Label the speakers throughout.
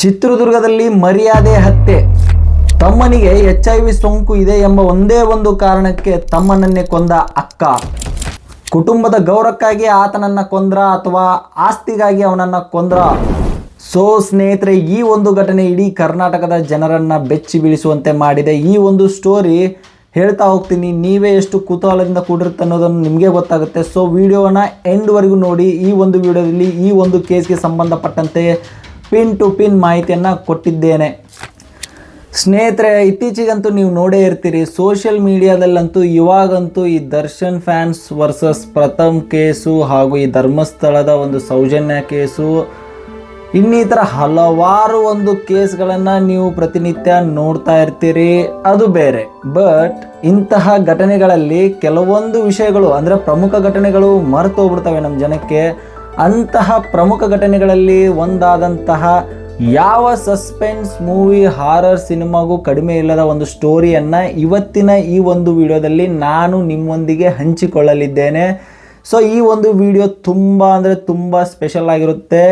Speaker 1: ಚಿತ್ರದುರ್ಗದಲ್ಲಿ ಮರ್ಯಾದೆ ಹತ್ಯೆ. ತಮ್ಮನಿಗೆ ಎಚ್ ಐ ವಿ ಸೋಂಕು ಇದೆ ಎಂಬ ಒಂದೇ ಒಂದು ಕಾರಣಕ್ಕೆ ತಮ್ಮನನ್ನೇ ಕೊಂದ ಅಕ್ಕ. ಕುಟುಂಬದ ಗೌರವಕ್ಕಾಗಿ ಆತನನ್ನ ಕೊಂದ್ರ ಅಥವಾ ಆಸ್ತಿಗಾಗಿ ಅವನನ್ನ ಕೊಂದ್ರ? ಸೋ ಸ್ನೇಹಿತರೆ, ಈ ಒಂದು ಘಟನೆ ಇಡೀ ಕರ್ನಾಟಕದ ಜನರನ್ನ ಬೆಚ್ಚಿ ಬೀಳಿಸುವಂತೆ ಮಾಡಿದೆ. ಈ ಒಂದು ಸ್ಟೋರಿ ಹೇಳ್ತಾ ಹೋಗ್ತೀನಿ. ನೀವೇ ಎಷ್ಟು ಕುತೂಹಲದಿಂದ ಕೂಡಿರುತ್ತೆ ಅನ್ನೋದನ್ನು ನಿಮಗೆ ಗೊತ್ತಾಗುತ್ತೆ. ಸೊ ವಿಡಿಯೋನ ಎಂಡ್ವರೆಗೂ ನೋಡಿ. ಈ ಒಂದು ವಿಡಿಯೋದಲ್ಲಿ ಈ ಒಂದು ಕೇಸ್ಗೆ ಸಂಬಂಧಪಟ್ಟಂತೆ ಪಿನ್ ಟು ಪಿನ್ ಮಾಹಿತಿಯನ್ನು ಕೊಟ್ಟಿದ್ದೇನೆ. ಸ್ನೇಹಿತರೆ, ಇತ್ತೀಚೆಗಂತೂ ನೀವು ನೋಡೇ ಇರ್ತೀರಿ ಸೋಷಿಯಲ್ ಮೀಡಿಯಾದಲ್ಲಂತೂ ಇವಾಗಂತೂ ಈ Darshan fans versus Pratham case ಹಾಗೂ ಈ ಧರ್ಮಸ್ಥಳದ ಒಂದು ಸೌಜನ್ಯ ಕೇಸು, ಇನ್ನಿತರ ಹಲವಾರು ಒಂದು ಕೇಸ್ಗಳನ್ನು ನೀವು ಪ್ರತಿನಿತ್ಯ ನೋಡ್ತಾ ಇರ್ತೀರಿ. ಅದು ಬೇರೆ. ಬಟ್ ಇಂತಹ ಘಟನೆಗಳಲ್ಲಿ ಕೆಲವೊಂದು ವಿಷಯಗಳು, ಅಂದರೆ ಪ್ರಮುಖ ಘಟನೆಗಳು ಮರೆತು ಹೋಗ್ಬಿಡ್ತವೆ ನಮ್ಮ ಜನಕ್ಕೆ. ಅಂತಹ ಪ್ರಮುಖ ಘಟನೆಗಳಲ್ಲಿ ಒಂದಾದಂತಹ ಯಾವ ಸಸ್ಪೆನ್ಸ್ ಮೂವಿ ಹಾರರ್ ಸಿನಿಮಾಗೂ ಕಡಿಮೆ ಇಲ್ಲದ ಒಂದು ಸ್ಟೋರಿಯನ್ನು ಇವತ್ತಿನ ಈ ಒಂದು ವಿಡಿಯೋದಲ್ಲಿ ನಾನು ನಿಮ್ಮೊಂದಿಗೆ ಹಂಚಿಕೊಳ್ಳಲಿದ್ದೇನೆ. ಸೊ ಈ ಒಂದು ವಿಡಿಯೋ ತುಂಬ ಅಂದರೆ ತುಂಬ ಸ್ಪೆಷಲ್ ಆಗಿರುತ್ತೆ.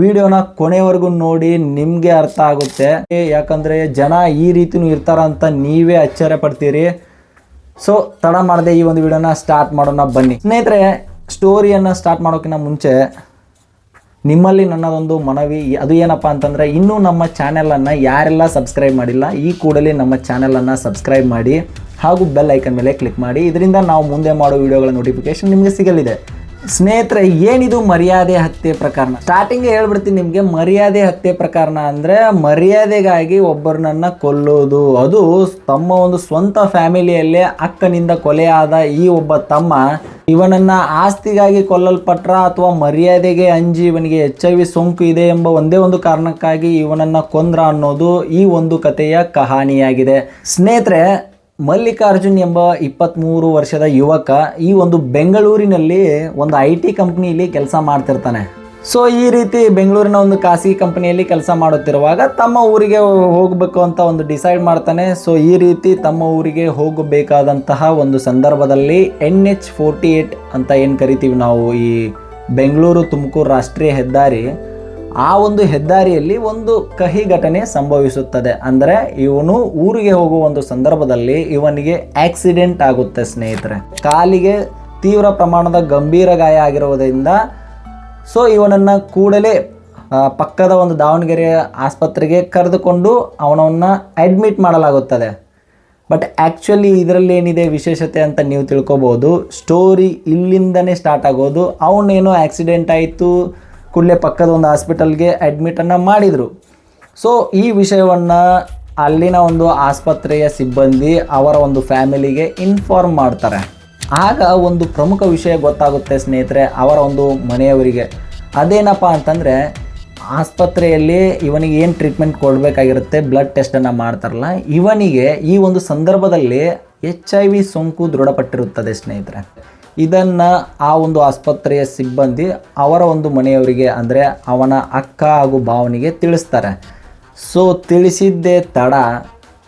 Speaker 1: ವಿಡಿಯೋನ ಕೊನೆವರೆಗೂ ನೋಡಿ ನಿಮಗೆ ಅರ್ಥ ಆಗುತ್ತೆ. ಯಾಕಂದರೆ ಜನ ಈ ರೀತಿನೂ ಇರ್ತಾರ ಅಂತ ನೀವೇ ಆಶ್ಚರ್ಯ ಪಡ್ತೀರಿ. ಸೊ ತಡ ಮಾಡದೆ ಈ ಒಂದು ವಿಡಿಯೋನ ಸ್ಟಾರ್ಟ್ ಮಾಡೋಣ ಬನ್ನಿ. ಸ್ನೇಹಿತರೆ ಸ್ಟೋರಿಯನ್ನು ಸ್ಟಾರ್ಟ್ ಮಾಡೋಕ್ಕಿಂತ ಮುಂಚೆ ನಿಮ್ಮಲ್ಲಿ ನನ್ನದೊಂದು ಮನವಿ, ಅದು ಏನಪ್ಪ ಅಂತಂದರೆ ಇನ್ನೂ ನಮ್ಮ ಚಾನೆಲನ್ನು ಯಾರೆಲ್ಲ ಸಬ್ಸ್ಕ್ರೈಬ್ ಮಾಡಿಲ್ಲ, ಈ ಕೂಡಲೇ ನಮ್ಮ ಚಾನೆಲನ್ನು ಸಬ್ಸ್ಕ್ರೈಬ್ ಮಾಡಿ ಹಾಗೂ ಬೆಲ್ ಐಕನ್ ಮೇಲೆ ಕ್ಲಿಕ್ ಮಾಡಿ. ಇದರಿಂದ ನಾವು ಮುಂದೆ ಮಾಡೋ ವಿಡಿಯೋಗಳ ನೋಟಿಫಿಕೇಶನ್ ನಿಮಗೆ ಸಿಗಲಿದೆ. ಸ್ನೇಹಿತರೆ, ಏನಿದು ಮರ್ಯಾದೆ ಹತ್ಯೆ ಪ್ರಕರಣ? ಸ್ಟಾರ್ಟಿಂಗ್ ಹೇಳ್ಬಿಡ್ತೀನಿ ನಿಮಗೆ, ಮರ್ಯಾದೆ ಹತ್ಯೆ ಪ್ರಕರಣ ಅಂದರೆ ಮರ್ಯಾದೆಗಾಗಿ ಒಬ್ಬರನ್ನ ಕೊಲ್ಲೋದು. ಅದು ತಮ್ಮ ಒಂದು ಸ್ವಂತ ಫ್ಯಾಮಿಲಿಯಲ್ಲೇ ಅಕ್ಕನಿಂದ ಕೊಲೆಯಾದ ಈ ಒಬ್ಬ ತಮ್ಮ ಇವನನ್ನ ಆಸ್ತಿಗಾಗಿ ಕೊಲ್ಲಲ್ಪಟ್ರ ಅಥವಾ ಮರ್ಯಾದೆಗೆ ಅಂಜಿ ಇವನಿಗೆ ಎಚ್ ಐ ವಿ ಸೋಂಕು ಇದೆ ಎಂಬ ಒಂದೇ ಒಂದು ಕಾರಣಕ್ಕಾಗಿ ಇವನನ್ನ ಕೊಂದ್ರ ಅನ್ನೋದು ಈ ಒಂದು ಕಥೆಯ ಕಹಾನಿಯಾಗಿದೆ. ಸ್ನೇಹಿತರೆ, ಮಲ್ಲಿಕಾರ್ಜುನ್ ಎಂಬ ಇಪ್ಪತ್ತ್ಮೂರು ವರ್ಷದ ಯುವಕ ಈ ಒಂದು ಬೆಂಗಳೂರಿನಲ್ಲಿ ಒಂದು ಐ ಟಿ ಕಂಪ್ನಿಯಲ್ಲಿ ಕೆಲಸ ಮಾಡ್ತಿರ್ತಾನೆ. ಸೊ ಈ ರೀತಿ ಬೆಂಗಳೂರಿನ ಒಂದು ಖಾಸಗಿ ಕಂಪನಿಯಲ್ಲಿ ಕೆಲಸ ಮಾಡುತ್ತಿರುವಾಗ ತಮ್ಮ ಊರಿಗೆ ಹೋಗಬೇಕು ಅಂತ ಒಂದು ಡಿಸೈಡ್ ಮಾಡ್ತಾನೆ. ಸೊ ಈ ರೀತಿ ತಮ್ಮ ಊರಿಗೆ ಹೋಗಬೇಕಾದಂತಹ ಒಂದು ಸಂದರ್ಭದಲ್ಲಿ ಎನ್ ಎಚ್ ಫೋರ್ಟಿ ಏಟ್ ಅಂತ ಏನು ಕರಿತೀವಿ ನಾವು ಈ ಬೆಂಗಳೂರು ತುಮಕೂರು ರಾಷ್ಟ್ರೀಯ ಹೆದ್ದಾರಿ, ಆ ಒಂದು ಹೆದ್ದಾರಿಯಲ್ಲಿ ಒಂದು ಕಹಿ ಘಟನೆ ಸಂಭವಿಸುತ್ತದೆ. ಅಂದರೆ ಇವನು ಊರಿಗೆ ಹೋಗುವ ಒಂದು ಸಂದರ್ಭದಲ್ಲಿ ಇವನಿಗೆ ಆಕ್ಸಿಡೆಂಟ್ ಆಗುತ್ತೆ ಸ್ನೇಹಿತರೆ. ಕಾಲಿಗೆ ತೀವ್ರ ಪ್ರಮಾಣದ ಗಂಭೀರ ಗಾಯ ಆಗಿರುವುದರಿಂದ ಸೊ ಇವನನ್ನು ಕೂಡಲೇ ಪಕ್ಕದ ಒಂದು ದಾವಣಗೆರೆ ಆಸ್ಪತ್ರೆಗೆ ಕರೆದುಕೊಂಡು ಅವನವನ್ನು ಅಡ್ಮಿಟ್ ಮಾಡಲಾಗುತ್ತದೆ. ಬಟ್ ಆ್ಯಕ್ಚುಲಿ ಇದರಲ್ಲಿ ಏನಿದೆ ವಿಶೇಷತೆ ಅಂತ ನೀವು ತಿಳ್ಕೊಬೋದು ಸ್ಟೋರಿ ಇಲ್ಲಿಂದನೇ ಸ್ಟಾರ್ಟ್ ಆಗೋದು. ಅವನೇನೋ ಆ್ಯಕ್ಸಿಡೆಂಟ್ ಆಯಿತು, ಕೂಡಲೇ ಪಕ್ಕದ ಒಂದು ಹಾಸ್ಪಿಟಲ್ಗೆ ಅಡ್ಮಿಟನ್ನು ಮಾಡಿದರು. ಸೊ ಈ ವಿಷಯವನ್ನು ಅಲ್ಲಿನ ಒಂದು ಆಸ್ಪತ್ರೆಯ ಸಿಬ್ಬಂದಿ ಅವರ ಒಂದು ಫ್ಯಾಮಿಲಿಗೆ ಇನ್ಫಾರ್ಮ್ ಮಾಡ್ತಾರೆ. ಆಗ ಒಂದು ಪ್ರಮುಖ ವಿಷಯ ಗೊತ್ತಾಗುತ್ತೆ ಸ್ನೇಹಿತರೆ, ಅವರ ಒಂದು ಮನೆಯವರಿಗೆ. ಅದೇನಪ್ಪ ಅಂತಂದರೆ, ಆಸ್ಪತ್ರೆಯಲ್ಲಿ ಇವನಿಗೆ ಏನು ಟ್ರೀಟ್ಮೆಂಟ್ ಕೊಡಬೇಕಾಗಿರುತ್ತೆ ಬ್ಲಡ್ ಟೆಸ್ಟನ್ನು ಮಾಡ್ತಾರಲ್ಲ, ಇವನಿಗೆ ಈ ಒಂದು ಸಂದರ್ಭದಲ್ಲಿ ಎಚ್ ಐ ವಿ ಸೋಂಕು ದೃಢಪಟ್ಟಿರುತ್ತದೆ ಸ್ನೇಹಿತರೆ. ಇದನ್ನು ಆ ಒಂದು ಆಸ್ಪತ್ರೆಯ ಸಿಬ್ಬಂದಿ ಅವರ ಒಂದು ಮನೆಯವರಿಗೆ, ಅಂದರೆ ಅವನ ಅಕ್ಕ ಹಾಗೂ ಭಾವನಿಗೆ ತಿಳಿಸ್ತಾರೆ. ಸೊ ತಿಳಿಸಿದ್ದೇ ತಡ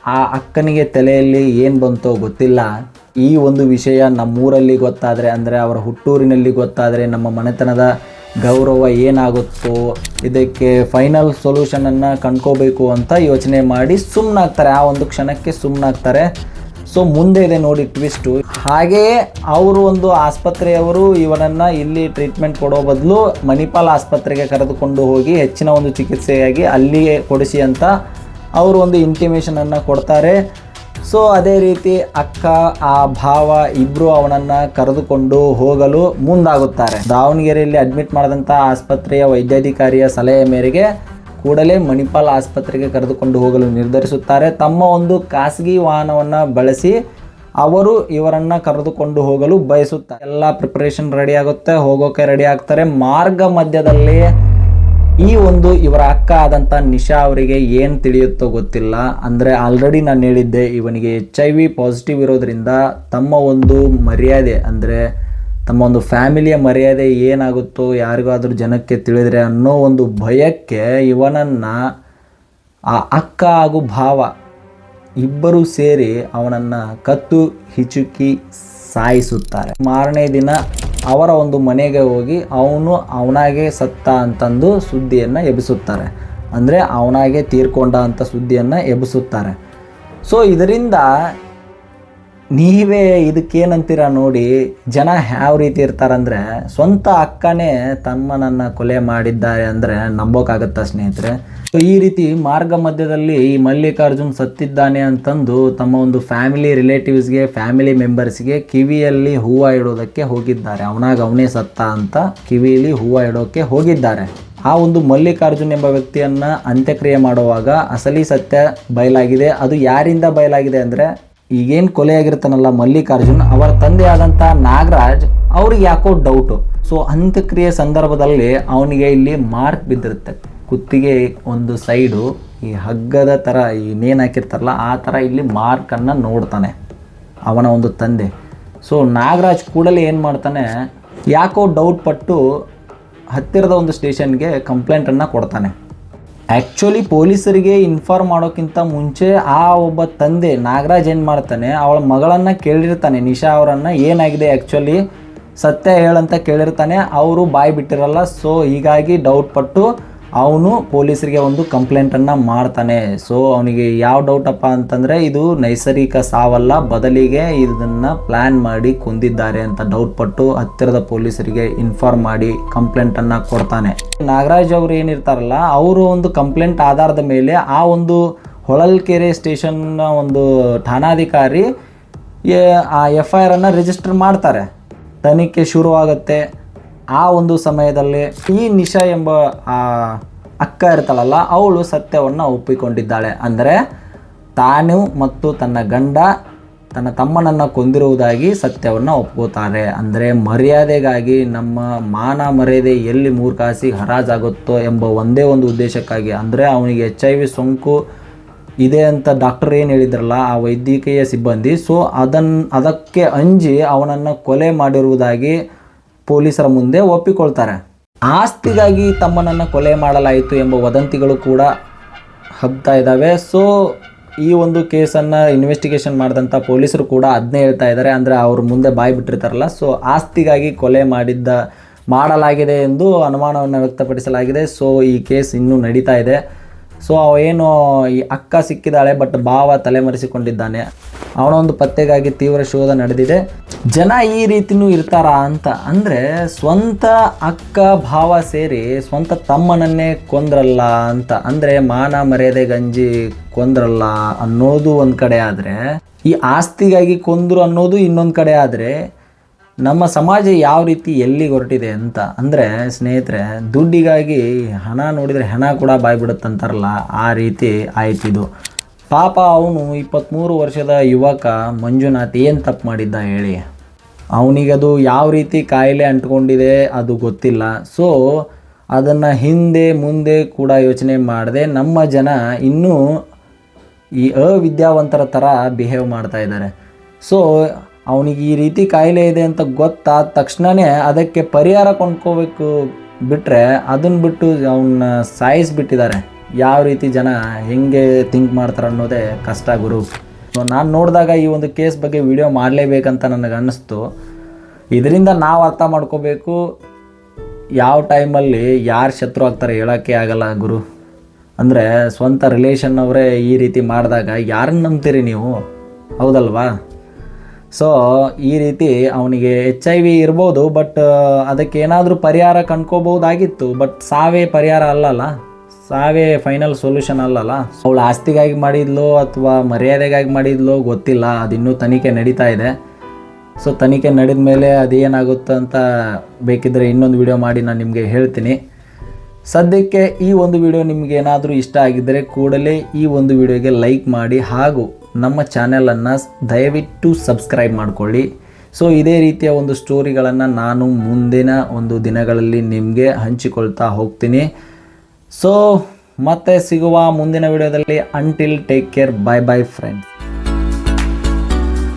Speaker 1: ಆ ಅಕ್ಕನಿಗೆ ತಲೆಯಲ್ಲಿ ಏನು ಬಂತೋ ಗೊತ್ತಿಲ್ಲ. ಈ ಒಂದು ವಿಷಯ ನಮ್ಮೂರಲ್ಲಿ ಗೊತ್ತಾದರೆ, ಅಂದರೆ ಅವರ ಹುಟ್ಟೂರಿನಲ್ಲಿ ಗೊತ್ತಾದರೆ ನಮ್ಮ ಮನೆತನದ ಗೌರವ ಏನಾಗುತ್ತೋ, ಇದಕ್ಕೆ ಫೈನಲ್ ಸೊಲ್ಯೂಷನನ್ನು ಕಂಡ್ಕೋಬೇಕು ಅಂತ ಯೋಚನೆ ಮಾಡಿ ಸುಮ್ಮನಾಗ್ತಾರೆ ಆ ಒಂದು ಕ್ಷಣಕ್ಕೆ ಸುಮ್ಮನಾಗ್ತಾರೆ ಸೊ ಮುಂದೆ ಇದೆ ನೋಡಿ ಟ್ವಿಸ್ಟು ಹಾಗೆಯೇ ಅವರು ಒಂದು ಆಸ್ಪತ್ರೆಯವರು, ಇವನನ್ನು ಇಲ್ಲಿ ಟ್ರೀಟ್ಮೆಂಟ್ ಕೊಡೋ ಬದಲು ಮಣಿಪಾಲ್ ಆಸ್ಪತ್ರೆಗೆ ಕರೆದುಕೊಂಡು ಹೋಗಿ ಹೆಚ್ಚಿನ ಒಂದು ಚಿಕಿತ್ಸೆಯಾಗಿ ಅಲ್ಲಿಯೇ ಕೊಡಿಸಿ ಅಂತ ಅವರು ಒಂದು ಇಂಟಿಮೇಷನನ್ನು ಕೊಡ್ತಾರೆ. ಸೊ ಅದೇ ರೀತಿ ಅಕ್ಕ, ಆ ಭಾವ ಇಬ್ಬರು ಅವನನ್ನು ಕರೆದುಕೊಂಡು ಹೋಗಲು ಮುಂದಾಗುತ್ತಾರೆ. ದಾವಣಗೆರೆಯಲ್ಲಿ ಅಡ್ಮಿಟ್ ಮಾಡಿದಂಥ ಆಸ್ಪತ್ರೆಯ ವೈದ್ಯಾಧಿಕಾರಿಯ ಸಲಹೆ ಮೇರೆಗೆ ಕೂಡಲೇ ಮಣಿಪಾಲ್ ಆಸ್ಪತ್ರೆಗೆ ಕರೆದುಕೊಂಡು ಹೋಗಲು ನಿರ್ಧರಿಸುತ್ತಾರೆ. ತಮ್ಮ ಒಂದು ಖಾಸಗಿ ವಾಹನವನ್ನು ಬಳಸಿ ಅವರು ಇವರನ್ನು ಕರೆದುಕೊಂಡು ಹೋಗಲು ಬಯಸುತ್ತಾರೆ. ಎಲ್ಲ ಪ್ರಿಪರೇಷನ್ ರೆಡಿ ಆಗುತ್ತೆ, ಹೋಗೋಕೆ ರೆಡಿ ಆಗ್ತಾರೆ. ಮಾರ್ಗ ಮಧ್ಯದಲ್ಲಿ ಈ ಒಂದು ಇವರ ಅಕ್ಕ ಆದಂಥ ನಿಶಾ ಅವರಿಗೆ ಏನು ತಿಳಿಯುತ್ತೋ ಗೊತ್ತಿಲ್ಲ. ಅಂದರೆ ಆಲ್ರೆಡಿ ನಾನು ಹೇಳಿದ್ದೆ, ಇವನಿಗೆ ಎಚ್ ಐ ವಿ ಪಾಸಿಟಿವ್ ಇರೋದ್ರಿಂದ ತಮ್ಮ ಒಂದು ಮರ್ಯಾದೆ, ಅಂದರೆ ತಮ್ಮ ಒಂದು ಫ್ಯಾಮಿಲಿಯ ಮರ್ಯಾದೆ ಏನಾಗುತ್ತೋ, ಯಾರಿಗಾದ್ರೂ ಜನಕ್ಕೆ ತಿಳಿದ್ರೆ ಅನ್ನೋ ಒಂದು ಭಯಕ್ಕೆ ಇವನನ್ನು ಆ ಅಕ್ಕ ಹಾಗೂ ಭಾವ ಇಬ್ಬರು ಸೇರಿ ಅವನನ್ನು ಕತ್ತು, ಹಿಚುಕಿ ಸಾಯಿಸುತ್ತಾರೆ. ಮಾರನೇ ದಿನ ಅವರ ಒಂದು ಮನೆಗೆ ಹೋಗಿ ಅವನು ಅವನಾಗೆ ಸತ್ತ ಅಂತಂದು ಸುದ್ದಿಯನ್ನು ಎಬ್ಬಿಸುತ್ತಾರೆ. ಅಂದರೆ ಅವನಾಗೆ ತೀರ್ಕೊಂಡ ಅಂತ ಸುದ್ದಿಯನ್ನು ಎಬ್ಬಿಸುತ್ತಾರೆ. ಸೊ ಇದರಿಂದ ನೀವೇ ಇದಕ್ಕೇನಂತೀರ ನೋಡಿ, ಜನ ಯಾವ ರೀತಿ ಇರ್ತಾರಂದ್ರೆ, ಸ್ವಂತ ಅಕ್ಕನೇ ತಮ್ಮನನ್ನು ಕೊಲೆ ಮಾಡಿದ್ದಾರೆ ಅಂದರೆ ನಂಬೋಕ್ಕಾಗತ್ತಾ ಸ್ನೇಹಿತರೆ? ಸೊ, ಈ ರೀತಿ ಮಾರ್ಗ ಮಧ್ಯದಲ್ಲಿ ಈ ಮಲ್ಲಿಕಾರ್ಜುನ್ ಸತ್ತಿದ್ದಾನೆ ಅಂತಂದು ತಮ್ಮ ಒಂದು ಫ್ಯಾಮಿಲಿ ರಿಲೇಟಿವ್ಸ್ಗೆ, ಫ್ಯಾಮಿಲಿ ಮೆಂಬರ್ಸ್ಗೆ ಕಿವಿಯಲ್ಲಿ ಹೂವು ಇಡೋದಕ್ಕೆ ಹೋಗಿದ್ದಾರೆ. ಅವನಾಗ ಅವನೇ ಸತ್ತ ಅಂತ ಕಿವಿಯಲ್ಲಿ ಹೂವು ಇಡೋಕ್ಕೆ ಹೋಗಿದ್ದಾರೆ. ಆ ಒಂದು ಮಲ್ಲಿಕಾರ್ಜುನ್ ಎಂಬ ವ್ಯಕ್ತಿಯನ್ನ ಅಂತ್ಯಕ್ರಿಯೆ ಮಾಡುವಾಗ ಅಸಲಿ ಸತ್ಯ ಬಯಲಾಗಿದೆ. ಅದು ಯಾರಿಂದ ಬಯಲಾಗಿದೆ ಅಂದರೆ ಈಗೇನು ಕೊಲೆಯಾಗಿರ್ತಾನಲ್ಲ ಮಲ್ಲಿಕಾರ್ಜುನ್, ಅವರ ತಂದೆ ಆದಂಥ ನಾಗರಾಜ್, ಅವ್ರಿಗೆ ಯಾಕೋ ಡೌಟು ಸೊ ಅಂತ್ಯಕ್ರಿಯೆ ಸಂದರ್ಭದಲ್ಲಿ ಅವನಿಗೆ ಇಲ್ಲಿ ಮಾರ್ಕ್ ಬಿದ್ದಿರುತ್ತೆ. ಕುತ್ತಿಗೆ ಒಂದು ಸೈಡು ಈ ಹಗ್ಗದ ಥರ ನೇಣು ಹಾಕಿರ್ತಾರಲ್ಲ, ಆ ಥರ ಇಲ್ಲಿ ಮಾರ್ಕನ್ನು ನೋಡ್ತಾನೆ ಅವನ ಒಂದು ತಂದೆ. ಸೊ ನಾಗರಾಜ್ ಕೂಡಲೇ ಏನು ಮಾಡ್ತಾನೆ, ಯಾಕೋ ಡೌಟ್ ಪಟ್ಟು ಹತ್ತಿರದ ಒಂದು ಸ್ಟೇಷನ್ಗೆ ಕಂಪ್ಲೇಂಟನ್ನು ಕೊಡ್ತಾನೆ. ಆ್ಯಕ್ಚುಲಿ ಪೊಲೀಸರಿಗೆ ಇನ್ಫಾರ್ಮ್ ಮಾಡೋಕ್ಕಿಂತ ಮುಂಚೆ ಆ ಒಬ್ಬ ತಂದೆ ನಾಗರಾಜ್ ಏನು ಮಾಡ್ತಾನೆ, ಅವಳ ಮಗಳನ್ನು ಕೇಳಿರ್ತಾನೆ. ನಿಶಾ ಅವರನ್ನು ಏನಾಗಿದೆ ಆ್ಯಕ್ಚುಲಿ ಸತ್ಯ ಹೇಳಂತ ಕೇಳಿರ್ತಾನೆ. ಅವರು ಬಾಯಿ ಬಿಟ್ಟಿರಲ್ಲ ಸೊ ಹೀಗಾಗಿ ಡೌಟ್ ಪಟ್ಟು ಅವನು ಪೊಲೀಸರಿಗೆ ಒಂದು ಕಂಪ್ಲೇಂಟನ್ನು ಮಾಡ್ತಾನೆ. ಸೊ ಅವನಿಗೆ ಯಾವ ಡೌಟಪ್ಪ ಅಂತಂದರೆ ಇದು ನೈಸರ್ಗಿಕ ಸಾವಲ್ಲ, ಬದಲಿಗೆ ಇದನ್ನು ಪ್ಲ್ಯಾನ್ ಮಾಡಿ ಕೊಂದಿದ್ದಾರೆ ಅಂತ ಡೌಟ್ ಪಟ್ಟು ಹತ್ತಿರದ ಪೊಲೀಸರಿಗೆ ಇನ್ಫಾರ್ಮ್ ಮಾಡಿ ಕಂಪ್ಲೇಂಟನ್ನು ಕೊಡ್ತಾನೆ. ನಾಗರಾಜ್ ಅವರು ಏನಿರ್ತಾರಲ್ಲ, ಅವರು ಒಂದು ಕಂಪ್ಲೇಂಟ್ ಆಧಾರದ ಮೇಲೆ ಆ ಒಂದು ಹೊಳಲ್ಕೆರೆ ಸ್ಟೇಷನ್ನ ಒಂದು ಠಾಣಾಧಿಕಾರಿ ಆ ಎಫ್ ಐ ಆರನ್ನು ರಿಜಿಸ್ಟರ್ ಮಾಡ್ತಾರೆ. ತನಿಖೆ ಶುರುವಾಗುತ್ತೆ. ಆ ಒಂದು ಸಮಯದಲ್ಲಿ ಈ ನಿಶಾ ಎಂಬ ಅಕ್ಕ ಇರ್ತಾಳಲ್ಲ ಅವಳು ಸತ್ಯವನ್ನು ಒಪ್ಪಿಕೊಂಡಿದ್ದಾಳೆ. ಅಂದರೆ ತಾನು ಮತ್ತು ತನ್ನ ಗಂಡ ತನ್ನ ತಮ್ಮನನ್ನು ಕೊಂದಿರುವುದಾಗಿ ಸತ್ಯವನ್ನು ಒಪ್ಕೋತಾರೆ. ಅಂದರೆ ಮರ್ಯಾದೆಗಾಗಿ ನಮ್ಮ ಮಾನ ಮರ್ಯಾದೆ ಎಲ್ಲಿ ಮೂರ್ಖಾಸಿ ಹರಾಜಾಗುತ್ತೋ ಎಂಬ ಒಂದೇ ಒಂದು ಉದ್ದೇಶಕ್ಕಾಗಿ. ಅಂದರೆ ಅವನಿಗೆ ಎಚ್ ಐ ವಿ ಸೋಂಕು ಇದೆ ಅಂತ ಡಾಕ್ಟರ್ ಏನು ಹೇಳಿದ್ರಲ್ಲ, ಆ ವೈದ್ಯಕೀಯ ಸಿಬ್ಬಂದಿ, ಸೊ ಅದನ್ನು ಅದಕ್ಕೆ ಅಂಜಿ ಅವನನ್ನು ಕೊಲೆ ಮಾಡಿರುವುದಾಗಿ ಪೊಲೀಸರ ಮುಂದೆ ಒಪ್ಪಿಕೊಳ್ತಾರೆ. ಆಸ್ತಿಗಾಗಿ ತಮ್ಮನನ್ನು ಕೊಲೆ ಮಾಡಲಾಯಿತು ಎಂಬ ವದಂತಿಗಳು ಕೂಡ ಹಬ್ತಾ ಇದ್ದಾವೆ ಸೊ ಈ ಒಂದು ಕೇಸನ್ನು ಇನ್ವೆಸ್ಟಿಗೇಷನ್ ಮಾಡಿದಂಥ ಪೊಲೀಸರು ಕೂಡ ಅದನ್ನೇ ಹೇಳ್ತಾ ಇದ್ದಾರೆ ಅಂದರೆ ಅವ್ರ ಮುಂದೆ ಬಾಯಿ ಬಿಟ್ಟಿರ್ತಾರಲ್ಲ. ಸೊ ಆಸ್ತಿಗಾಗಿ ಕೊಲೆ ಮಾಡಿದ್ದ, ಮಾಡಲಾಗಿದೆ ಎಂದು ಅನುಮಾನವನ್ನು ವ್ಯಕ್ತಪಡಿಸಲಾಗಿದೆ. ಸೊ ಈ ಕೇಸ್ ಇನ್ನೂ ನಡೀತಾ ಇದೆ. ಸೊ ಏನು ಈ ಅಕ್ಕ ಸಿಕ್ಕಿದ್ದಾಳೆ ಬಟ್ ಭಾವ ತಲೆಮರೆಸಿಕೊಂಡಿದ್ದಾನೆ. ಅವನ ಒಂದು ಪತ್ತೆಗಾಗಿ ತೀವ್ರ ಶೋಧ ನಡೆದಿದೆ. ಜನ ಈ ರೀತಿನೂ ಇರ್ತಾರಾ ಅಂತ ಅಂದರೆ ಸ್ವಂತ ಅಕ್ಕ ಭಾವ ಸೇರಿ ಸ್ವಂತ ತಮ್ಮನನ್ನೇ ಕೊಂದ್ರಲ್ಲ ಅಂತ ಅಂದರೆ ಮಾನ ಮರ್ಯಾದೆ ಗಂಜಿ ಕೊಂದ್ರಲ್ಲ ಅನ್ನೋದು ಒಂದು ಕಡೆ ಆದರೆ, ಈ ಆಸ್ತಿಗಾಗಿ ಕೊಂದ್ರು ಅನ್ನೋದು ಇನ್ನೊಂದು ಕಡೆ ಆದರೆ ನಮ್ಮ ಸಮಾಜ ಯಾವ ರೀತಿ ಎಲ್ಲಿಗೆ ಹೊರಟಿದೆ ಅಂತ ಅಂದರೆ ಸ್ನೇಹಿತರೆ, ದುಡ್ಡಿಗಾಗಿ ಹಣ ನೋಡಿದರೆ ಹಣ ಕೂಡ ಬಾಯ್ಬಿಡುತ್ತಂತಾರಲ್ಲ, ಆ ರೀತಿ ಆಯ್ತಿದು. ಪಾಪ ಅವನು ಇಪ್ಪತ್ತ್ಮೂರು ವರ್ಷದ ಯುವಕ ಮಂಜುನಾಥ್ ಏನು ತಪ್ಪು ಮಾಡಿದ್ದ ಹೇಳಿ? ಅವನಿಗದು ಯಾವ ರೀತಿ ಕಾಯಿಲೆ ಅಂಟ್ಕೊಂಡಿದೆ ಅದು ಗೊತ್ತಿಲ್ಲ. ಸೊ ಅದನ್ನು ಹಿಂದೆ ಮುಂದೆ ಕೂಡ ಯೋಚನೆ ಮಾಡದೆ ನಮ್ಮ ಜನ ಇನ್ನೂ ಈ ಅವಿದ್ಯಾವಂತರ ಥರ ಬಿಹೇವ್ ಮಾಡ್ತಾ ಇದ್ದಾರೆ. ಸೊ ಅವನಿಗೆ ಈ ರೀತಿ ಕಾಯಿಲೆ ಇದೆ ಅಂತ ಗೊತ್ತಾದ ತಕ್ಷಣವೇ ಅದಕ್ಕೆ ಪರಿಹಾರ ಕೊಂಡ್ಕೋಬೇಕು ಬಿಟ್ಟರೆ ಅದನ್ನು ಬಿಟ್ಟು ಅವನ್ನ ಸಾಯಿಸಿಬಿಟ್ಟಿದ್ದಾರೆ. ಯಾವ ರೀತಿ ಜನ ಹೆಂಗೆ ಥಿಂಕ್ ಮಾಡ್ತಾರೆ ಅನ್ನೋದೇ ಕಷ್ಟ ಗುರು. ಸೊ ನಾನು ನೋಡಿದಾಗ ಈ ಒಂದು ಕೇಸ್ ಬಗ್ಗೆ ವಿಡಿಯೋ ಮಾಡಲೇಬೇಕಂತ ನನಗೆ ಅನ್ನಿಸ್ತು. ಇದರಿಂದ ನಾವು ಅರ್ಥ ಮಾಡ್ಕೋಬೇಕು ಯಾವ ಟೈಮಲ್ಲಿ ಯಾರು ಶತ್ರು ಆಗ್ತಾರೆ ಹೇಳೋಕ್ಕೆ ಆಗಲ್ಲ ಗುರು. ಅಂದರೆ ಸ್ವಂತ ರಿಲೇಷನ್ ಅವರೇ ಈ ರೀತಿ ಮಾಡಿದಾಗ ಯಾರನ್ನು ನಂಬ್ತೀರಿ ನೀವು? ಹೌದಲ್ವಾ? ಸೊ ಈ ರೀತಿ ಅವನಿಗೆ ಎಚ್ ಐ ವಿ ಇರ್ಬೋದು ಬಟ್ ಅದಕ್ಕೆ ಏನಾದರೂ ಪರಿಹಾರ ಕಂಡ್ಕೋಬೋದಾಗಿತ್ತು ಬಟ್ ಸಾವೇ ಪರಿಹಾರ ಅಲ್ಲಲ್ಲ? ಸಾವೇ ಫೈನಲ್ ಸೊಲ್ಯೂಷನ್ ಅಲ್ಲಲ್ಲ? ಅವಳು ಆಸ್ತಿಗಾಗಿ ಮಾಡಿದ್ಲೋ ಅಥವಾ ಮರ್ಯಾದೆಗಾಗಿ ಮಾಡಿದ್ಲೋ ಗೊತ್ತಿಲ್ಲ. ಅದಿನ್ನೂ ತನಿಖೆ ನಡೀತಾ ಇದೆ. ಸೊ ತನಿಖೆ ನಡೆದ ಮೇಲೆ ಅದೇನಾಗುತ್ತೆ ಅಂತ ಬೇಕಿದ್ದರೆ ಇನ್ನೊಂದು ವಿಡಿಯೋ ಮಾಡಿ ನಾನು ನಿಮಗೆ ಹೇಳ್ತೀನಿ. ಸದ್ಯಕ್ಕೆ ಈ ಒಂದು ವಿಡಿಯೋ ನಿಮಗೆ ಏನಾದರೂ ಇಷ್ಟ ಆಗಿದ್ದರೆ ಕೂಡಲೇ ಈ ಒಂದು ವಿಡಿಯೋಗೆ ಲೈಕ್ ಮಾಡಿ ಹಾಗೂ ನಮ್ಮ ಚಾನೆಲನ್ನು ದಯವಿಟ್ಟು ಸಬ್ಸ್ಕ್ರೈಬ್ ಮಾಡಿಕೊಳ್ಳಿ. ಸೊ ಇದೇ ರೀತಿಯ ಒಂದು ಸ್ಟೋರಿಗಳನ್ನು ನಾನು ಮುಂದಿನ ಒಂದು ದಿನಗಳಲ್ಲಿ ನಿಮಗೆ ಹಂಚಿಕೊಳ್ತಾ ಹೋಗ್ತೀನಿ. ಸೊ ಮತ್ತೆ ಸಿಗುವ ಮುಂದಿನ ವಿಡಿಯೋದಲ್ಲಿ until take care bye bye friends